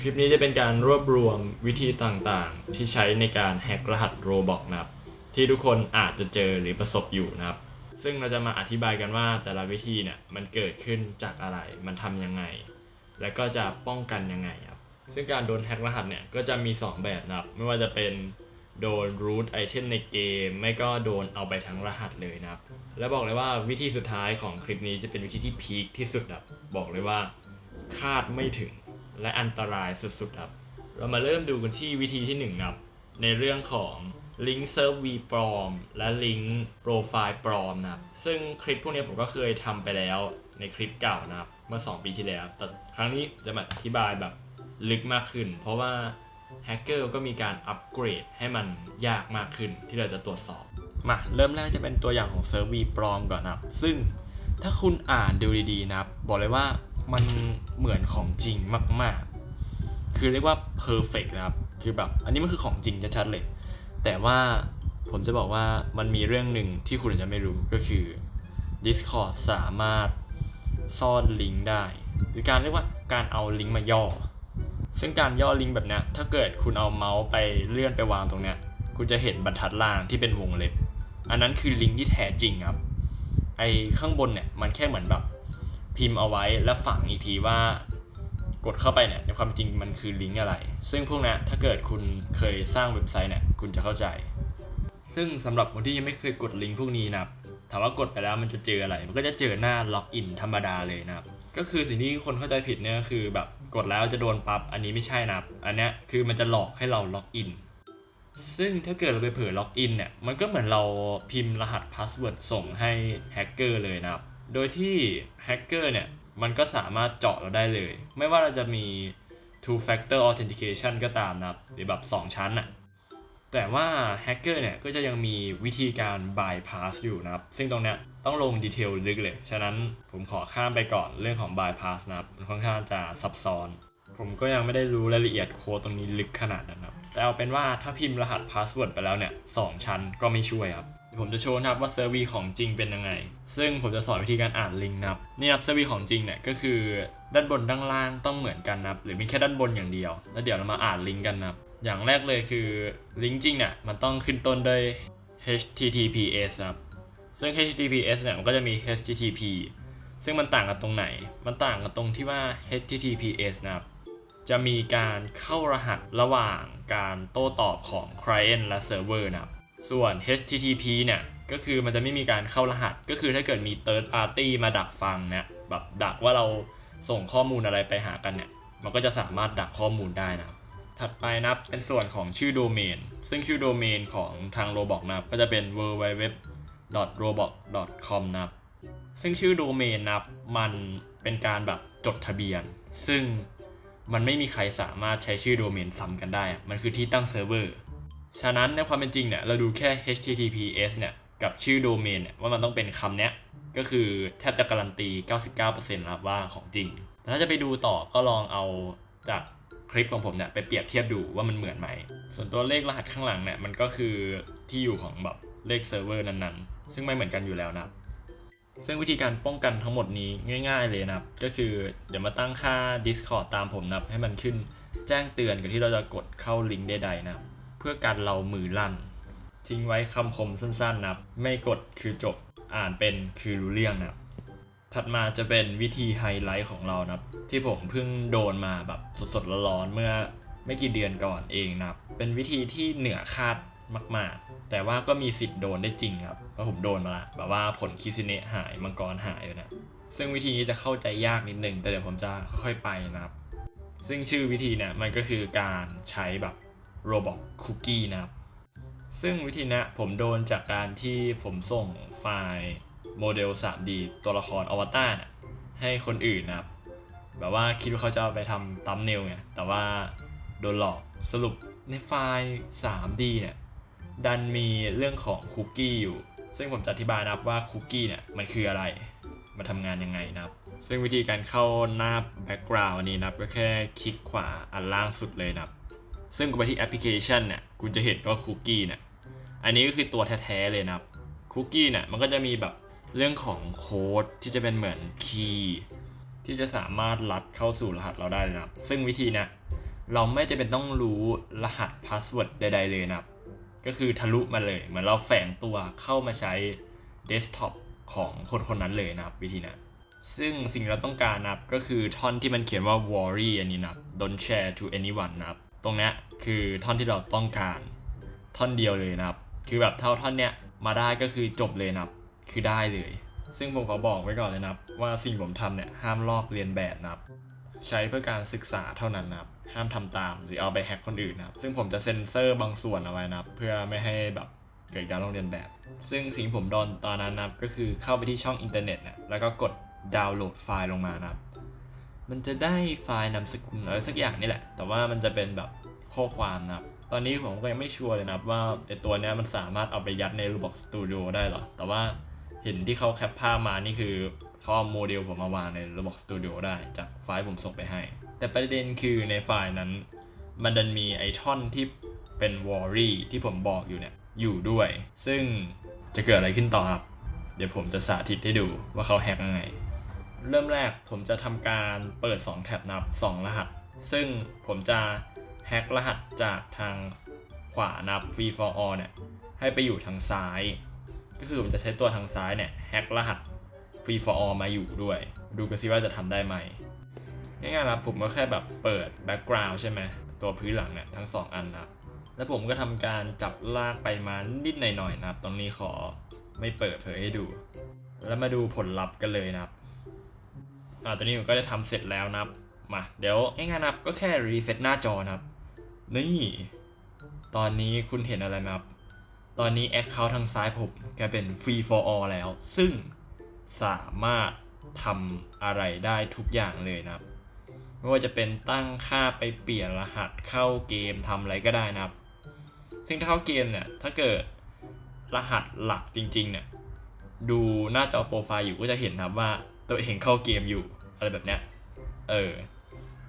คลิปนี้จะเป็นการรวบรวมวิธีต่างๆ ที่ใช้ในการแฮกรหัสโรบอกนะครับ ที่ทุกคนอาจจะเจอหรือประสบอยู่นะครับ ซึ่งเราจะมาอธิบายกันว่าแต่ละวิธีเนี่ยมันเกิดขึ้นจากอะไรมันทำยังไง และก็จะป้องกันยังไงครับซึ่งการโดนแฮกรหัสเนี่ยก็จะมี 2 แบบนะครับ ไม่ว่าจะเป็นโดน root item ในเกม ไม่ก็โดนเอาไปทั้งรหัสเลยนะครับ และบอกเลยว่าวิธีสุดท้ายของคลิปนี้จะเป็นวิธีที่พีคที่สุดครับบอกเลยว่าคาดไม่ถึง และอันตรายสุดๆครับ เรามาเริ่มดูกันที่วิธีที่1นะครับ ในเรื่องของลิงก์เซิร์ฟวีปลอม และลิงก์โปรไฟล์ปลอมนะครับ ซึ่งคลิปพวกนี้ผมก็เคยทำไปแล้วในคลิปเก่านะครับ เมื่อ 2 ปีที่แล้ว แต่ครั้งนี้จะมาอธิบายแบบลึกมากขึ้น เพราะว่าแฮกเกอร์ก็มีการอัปเกรดให้มันยากมากขึ้นที่เราจะตรวจสอบ มาเริ่มแรกจะเป็นตัวอย่างของเซิร์ฟวีปลอมก่อนนะครับ ซึ่งถ้าคุณอ่านดูดีๆนะครับ บอกเลยว่า มันเหมือนของจริงมาก ๆ คือเรียกว่า perfect นะครับ คือแบบ อันนี้มันคือของจริงชัดๆเลย แต่ว่าผมจะบอกว่ามันมีเรื่องหนึ่งที่คุณอาจจะไม่รู้ก็คือ Discord สามารถซ่อนลิงก์ได้หรือการเรียกว่าการเอาลิงก์มาย่อ ซึ่งการย่อลิงก์แบบนี้ถ้าเกิดคุณเอาเมาส์ไปเลื่อนไปวางตรงเนี้ย คุณจะเห็นบรรทัดล่างที่เป็นวงเล็บ อันนั้นคือลิงก์ที่แท้จริงครับ ไอข้างบนเนี่ยมันแค่เหมือนแบบ พิมพ์เอาไว้แล้วฝังอีกทีว่ากดเข้าไปเนี่ยในความจริงมันคือลิงก์อะไร ซึ่งพวกนี้ถ้าเกิดคุณเคยสร้างเว็บไซต์เนี่ยคุณจะเข้าใจ ซึ่งสำหรับคนที่ยังไม่เคยกดลิงก์พวกนี้นะครับถามว่ากดไปแล้วมันจะเจออะไร มันก็จะเจอหน้าล็อกอินธรรมดาเลยนะครับ ก็คือสิ่งที่คนเข้าใจผิดเนี่ยคือแบบกดแล้วจะโดนปับอันนี้ไม่ใช่นะครับ อันเนี้ยคือมันจะหลอกให้เราล็อกอิน ซึ่งถ้าเกิดเราไปเผลอล็อกอินเนี่ย มันก็เหมือนเราพิมพ์รหัสพาสเวิร์ดส่งให้แฮกเกอร์เลยนะครับ โดยที่แฮกเกอร์เนี่ย มันก็สามารถเจาะเราได้เลย ไม่ว่าเราจะมี two factor authentication ก็ตามนะครับหรือแบบ 2 ชั้นอะแต่ว่าแฮกเกอร์เนี่ย ก็จะยังมีวิธีการ bypass อยู่นะครับ ซึ่งตรงเนี้ยต้องลงดีเทลลึกเลย ฉะนั้นผมขอข้ามไปก่อนเรื่องของ bypass นะครับ มันค่อนข้างจะซับซ้อน ผมก็ยังไม่ได้รู้รายละเอียดโค้ดตรงนี้ลึกขนาดนั้นครับ แต่เอาเป็นว่าถ้าพิมพ์รหัสพาสเวิร์ดไปแล้วเนี่ยสองชั้นก็ไม่ช่วยครับ ดี๋ยวผมจะโชว์นะครับว่าเซอร์วีของจริงเป็นยังไง ซึ่งผมจะสอนวิธีการอ่านลิงก์นะครับ นี่ครับเซอร์วีของจริงเนี่ยก็คือด้านบนด้านล่างต้องเหมือนกันนะครับ หรือมีแค่ด้านบนอย่างเดียว แล้วเดี๋ยวเรามาอ่านลิงก์กันนะครับ อย่างแรกเลยคือลิงก์จริงเนี่ยมันต้องขึ้นต้นด้วย https นะครับ ซึ่ง https เนี่ยมันก็จะมี http ซึ่งมันต่างกันตรงไหน มันต่างกันตรงที่ว่า https นะครับ จะมีการเข้ารหัสระหว่างการโต้ตอบของ Client และ Server นะครับ ส่วน HTTP เนี่ยก็คือมันจะไม่มีการเข้ารหัส ก็คือถ้าเกิดมี Third Party มาดักฟังเนี่ยแบบดักว่าเราส่งข้อมูลอะไรไปหากันเนี่ย มันก็จะสามารถดักข้อมูลได้นะถัดไปนะับเป็นส่วนของชื่อโดเมน ซึ่งชื่อโดเมนของทาง Roblox นะครับก็จะเป็น www.roblox.com นะครับซึ่งชื่อโดเมนนะครับมันเป็นการแบบจดทะเบียน ซึ่งมันไม่มีใครสามารถใช้ชื่อโดเมนซ้ำกันได้ มันคือที่ตั้งเซิร์ฟเวอร์ ฉะนั้นในความเป็นจริงเนี่ยเราดูแค่ https เนี่ยกับชื่อโดเมนเนี่ยว่ามันต้องเป็นคำเนี้ยก็คือแทบจะการันตี 99%แล้วว่าของจริงแต่ถ้าจะไปดูต่อก็ลองเอาจากคลิปของผมเนี่ยไปเปรียบเทียบดูว่ามันเหมือนไหม ส่วนตัวเลขรหัสข้างหลังเนี่ยมันก็คือที่อยู่ของแบบเลขเซิร์ฟเวอร์นั้นๆ ซึ่งไม่เหมือนกันอยู่แล้วนะซึ่งวิธีการป้องกันทั้งหมดนี้ง่าย ๆเลยนะครับ ก็คือเดี๋ยวมาตั้งค่า Discord ตามผมนะให้มันขึ้นแจ้งเตือนกันที่เราจะกดเข้าลิงก์ใดๆนะครับ เพื่อการเรามือลั่น ทิ้งไว้คำคมสั้นๆนะครับ ไม่กดคือจบอ่านเป็นคือรู้เรื่องนะครับถัดมาจะเป็นวิธีไฮไลท์ของเรานะครับที่ผมเพิ่งโดนมาแบบสดๆร้อนๆเมื่อไม่กี่เดือนก่อนเองนะครับเป็นวิธีที่เหนือคาดมาก ๆ แต่ว่าก็มีสิทธิ์โดนได้จริงครับเพราะผมโดนมาละแบบว่าผลคิซิเนะหายมังกรหายอยู่นะซึ่งวิธีนี้จะเข้าใจยากนิดนึงแต่เดี๋ยวผมจะค่อยๆไปนะครับ ซึ่งชื่อวิธีเนี่ยมันก็คือการใช้แบบ Roblox Cookie นะครับ ซึ่งวิธีนี้ผมโดนจากการที่ผมส่งไฟล์โมเดล 3D ตัวละครอวตารให้คนอื่นนะครับ แบบว่าคิดว่าเขาจะเอาไปทำตัมเนลไงแต่ว่าโดนหลอกสรุปในไฟล์ 3D เนี่ยดันมีเรื่องของคุกกี้อยู่ ซึ่งผมจะอธิบายนะครับว่าคุกกี้เนี่ยมันคืออะไร มันทำงานยังไงนะครับ ซึ่งวิธีการเข้าหน้าแบ็กกราวน์นี้นะครับก็แค่คลิกขวาอันล่างสุดเลยนะครับ ซึ่งกูไปที่แอปพลิเคชันเนี่ยคุณจะเห็นก็คุกกี้เนี่ยอันนี้ก็คือตัวแท้ๆเลยนะครับคุกกี้เนี่ยมันก็จะมีแบบเรื่องของโค้ดที่จะเป็นเหมือนคีย์ที่จะสามารถลัดเข้าสู่รหัสเราได้นะครับ ซึ่งวิธีเนี่ยเราไม่จำเป็นต้องรู้รหัสพาสเวิร์ดใด ๆ เลยนะครับ ก็คือทะลุมาเลย เหมือนเราแฝงตัวเข้ามาใช้เดสก์ท็อปของคนคนนั้นเลยนะครับ วิธีนั้นซึ่งสิ่งเราต้องการนะครับก็คือท่อนที่มันเขียนว่า worry อันนี้นะครับ don't share to anyone นะครับ ตรงเนี้ยคือท่อนที่เราต้องการท่อนเดียวเลยนะครับ คือแบบเท่าท่อนเนี้ยมาได้ก็คือจบเลยนะครับ คือได้เลย ซึ่งผมขอบอกไว้ก่อนเลยนะครับ ว่าสิ่งผมทำเนี่ยห้ามลอกเรียนแบบนะครับ ใช้เพื่อการศึกษาเท่านั้นนะครับ ห้ามทำตามหรือเอาไปแฮกคนอื่นนะครับ ซึ่งผมจะเซ็นเซอร์บางส่วนเอาไว้นะครับ เพื่อไม่ให้แบบเกิดการลอกเรียนแบบ ซึ่งสิ่งผมโดนตอนนั้นนะครับก็คือเข้าไปที่ช่องอินเทอร์เน็ตนะแล้วก็กดดาวน์โหลดไฟล์ลงมานะครับ มันจะได้ไฟล์นามสกุลอะไรสักอย่างนี่แหละ แต่ว่ามันจะเป็นแบบข้อความนะครับ ตอนนี้ผมก็ยังไม่ชัวร์เลยนะครับว่าไอตัวเนี้ยมันสามารถเอาไปยัดใน Roblox Studio ได้หรอ แต่ว่าเห็นที่เขาแคปภาพมานี่คือเขาเอาโมเดลผมมาวางใน Roblox Studio ได้จากไฟล์ผมส่งไปให้ แต่ประเด็นคือในไฟล์นั้น มันดันมีไอท่อนที่เป็น w o r r y ที่ผมบอกอยู่เนี่ยอยู่ด้วย ซึ่งจะเกิดอะไรขึ้นต่อครับ เดี๋ยวผมจะสาธิตให้ดูว่าเขาแฮกยังไง เริ่มแรกผมจะทำการเปิด 2 แท็บนับ 2 รหัส ซึ่งผมจะแฮกรหัสจากทางขวานับ free for all เนี่ยให้ไปอยู่ทางซ้าย ก็คือผมจะใช้ตัวทางซ้ายเนี่ยแฮกรหัส free for all มาอยู่ด้วย ดูกันซิว่าจะทำได้ไหมง่ายๆนะครับผมก็แค่แบบเปิด background ใช่ไหมตัวพื้นหลังเนี่ยทั้ง 2 อันนะแล้วผมก็ทำการจับลากไปมานิดหน่อยๆนะครับ ตรงนี้ขอไม่เปิดเผยให้ดู แล้วมาดูผลลัพธ์กันเลยนะครับ อ่าตอนนี้ผมก็จะทำเสร็จแล้วนะครับมาเดี๋ยวง่ายๆนะครับก็แค่รีเซ็ตหน้าจอนะครับ นี่ตอนนี้คุณเห็นอะไรไหมครับ ตอนนี้แอคเคาท์ทางซ้ายผมกลายเป็น free for all แล้ว ซึ่งสามารถทำอะไรได้ทุกอย่างเลยนะครับ ไม่ว่าจะเป็นตั้งค่าไปเปลี่ยนรหัสเข้าเกมทำอะไรก็ได้นะครับ ซึ่งถ้าเข้าเกมเนี่ย ถ้าเกิดรหัสหลักจริงๆเนี่ย ดูหน้าจอโปรไฟล์อยู่ก็จะเห็นนะครับว่า ตัวเองเข้าเกมอยู่อะไรแบบเนี้ย เออ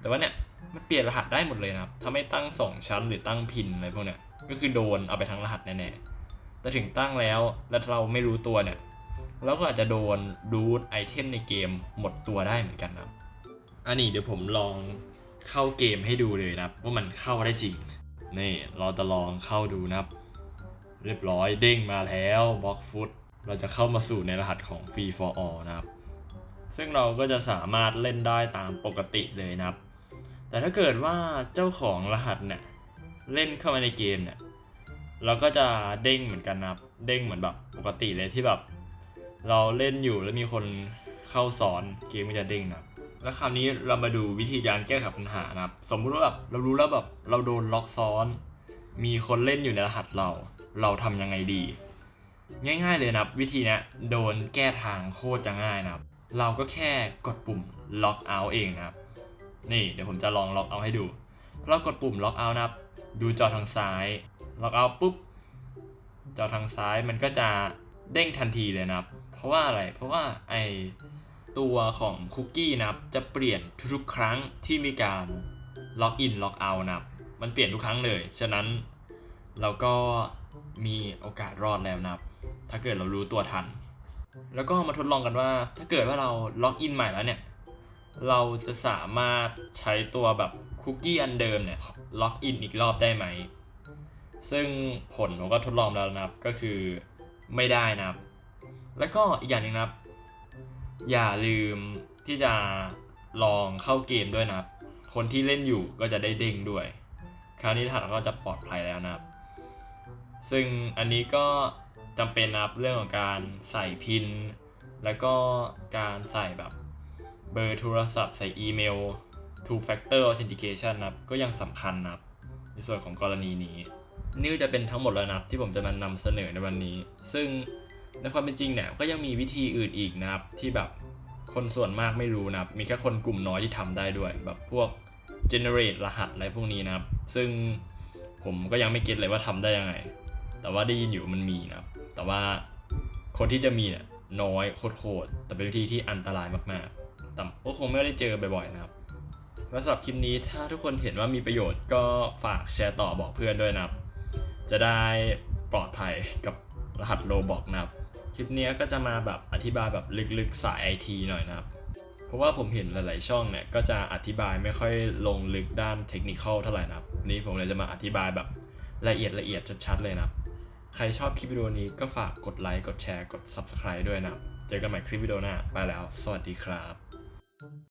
แต่ว่าเนี่ยมันเปลี่ยนรหัสได้หมดเลยนะครับ ถ้าไม่ตั้ง 2 ชั้นหรือตั้งพินอะไรพวกเนี้ย ก็คือโดนเอาไปทั้งรหัสแน่ๆ แต่ถึงตั้งแล้วแล้วเราไม่รู้ตัวเนี่ย เราก็อาจจะโดนรูทไอเทมในเกมหมดตัวได้เหมือนกันนะครับอันนี้เดี๋ยวผมลองเข้าเกมให้ดูเลยนะครับ ว่ามันเข้าได้จริง นี่เราจะลองเข้าดูนะครับ เรียบร้อยเด้งมาแล้วบล็อกฟุตเราจะเข้ามาสู่ในรหัสของ Free for All นะครับ ซึ่งเราก็จะสามารถเล่นได้ตามปกติเลยนะครับ แต่ถ้าเกิดว่าเจ้าของรหัสเนี่ยเล่นเข้ามาในเกมเนี่ยเราก็จะเด้งเหมือนกันนะครับ เด้งเหมือนแบบปกติเลยที่แบบ เราเล่นอยู่แล้วมีคนเข้าสอนเกมก็จะเด้งนะครับแล้วคราวนี้เรามาดูวิธีการแก้ไขปัญหานะครับ สมมุติว่าแบบเรารู้แล้วแบบเราโดนล็อกซ้อน มีคนเล่นอยู่ในรหัสเรา เราทำยังไงดี ง่ายๆเลยนะครับ วิธีนี้โดนแก้ทางโคตรจะง่ายนะครับ เราก็แค่กดปุ่มล็อกเอาเองนะครับ นี่เดี๋ยวผมจะลองล็อกเอาให้ดูเรากดปุ่มล็อกเอานะครับ ดูจอทางซ้ายล็อกเอาปุ๊บ จอทางซ้ายมันก็จะเด้งทันทีเลยนะครับ เพราะว่าอะไร เพราะว่าไอตัวของคุกกี้นะครับ จะเปลี่ยนทุกครั้งที่มีการล็อกอินล็อกเอานะครับ มันเปลี่ยนทุกครั้งเลย ฉะนั้นเราก็มีโอกาสรอดแล้วนะครับ ถ้าเกิดเรารู้ตัวทัน แล้วก็มาทดลองกันว่า ถ้าเกิดว่าเราล็อกอินใหม่แล้วเนี่ย เราจะสามารถใช้ตัวแบบคุกกี้อันเดิมเนี่ยล็อกอินอีกรอบได้ไหม ซึ่งผลผมก็ทดลองแล้วนะครับ ก็คือไม่ได้นะครับ แล้วก็อีกอย่างหนึ่งนะครับ อย่าลืมที่จะลองเข้าเกมด้วยนะครับ คนที่เล่นอยู่ก็จะได้เด้งด้วย คราวนี้ถัดก็จะปลอดภัยแล้วนะครับ ซึ่งอันนี้ก็ จำเป็นนะครับเรื่องของการใส่พิน แล้วก็การใส่แบบเบอร์โทรศัพท์ใส่อีเมล two factor authentication นะครับก็ยังสำคัญนะครับในส่วนของกรณีนี้ นี่จะเป็นทั้งหมดแล้วนะครับที่ผมจะมานำเสนอในวันนี้ ซึ่งในความเป็นจริงเนี่ยก็ยังมีวิธีอื่นอีกนะครับที่แบบคนส่วนมากไม่รู้นะครับ มีแค่คนกลุ่มน้อยที่ทำได้ด้วย แบบพวก generate รหัสอะไรพวกนี้นะครับ ซึ่งผมก็ยังไม่เก็ตเลยว่าทำได้ยังไง แต่ว่าได้ยินอยู่มันมีนะครับ แต่ว่าคนที่จะมีเนี่ยน้อยโคตรๆแต่เป็นวิธีที่อันตรายมากๆ แต่ก็คงไม่ได้เจอบ่อยๆนะครับแล้วสำหรับคลิปนี้ถ้าทุกคนเห็นว่ามีประโยชน์ก็ฝากแชร์ต่อบอกเพื่อนด้วยนะครับ จะได้ปลอดภัยกับรหัสโลบอกนะครับ คลิปนี้ก็จะมาแบบอธิบายแบบลึกๆสายไอทีหน่อยนะครับผราะว่าผมเห็นหลายๆช่องเนี่ยก็จะอธิบายไม่ค่อยลงลึกด้านเทคนิคเท่าไหร่นะครับวันนี้ผมเลยจะมาอธิบายแบบละเอียดละเอียดชัดๆเลยนะครับ ใครชอบคลิปวิดีโอนี้ก็ฝากกดไลค์กดแชร์กด Subscribe ด้วยนะครับ เจอกันใหม่คลิปวิดีโอหน้า ไปแล้ว สวัสดีครับ